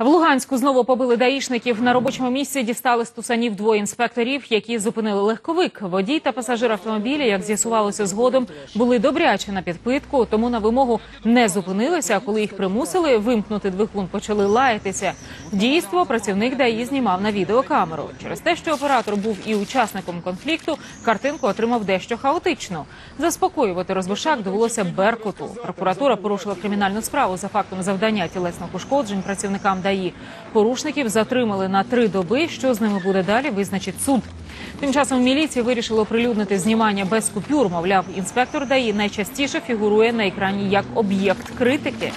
В Луганську знову побили даїшників. На робочому місці дістали з тусанів двоє інспекторів, які зупинили легковик. Водій та пасажир автомобіля, як з'ясувалося згодом, були добряче на підпитку, тому на вимогу не зупинилися. А коли їх примусили вимкнути двигун, почали лаятися. Дійство працівник ДАІ знімав на відеокамеру. Через те, що оператор був і учасником конфлікту, картинку отримав дещо хаотично. Заспокоювати розвишак довелося Беркуту. Прокуратура порушила кримінальну справу за фактом завдання тілесних ушкоджень працівникам ДАІ. Порушників затримали на три доби. Що з ними буде далі, визначить суд. Тим часом міліція вирішила оприлюднити знімання без купюр. Мовляв, інспектор ДАІ найчастіше фігурує на екрані як об'єкт критики.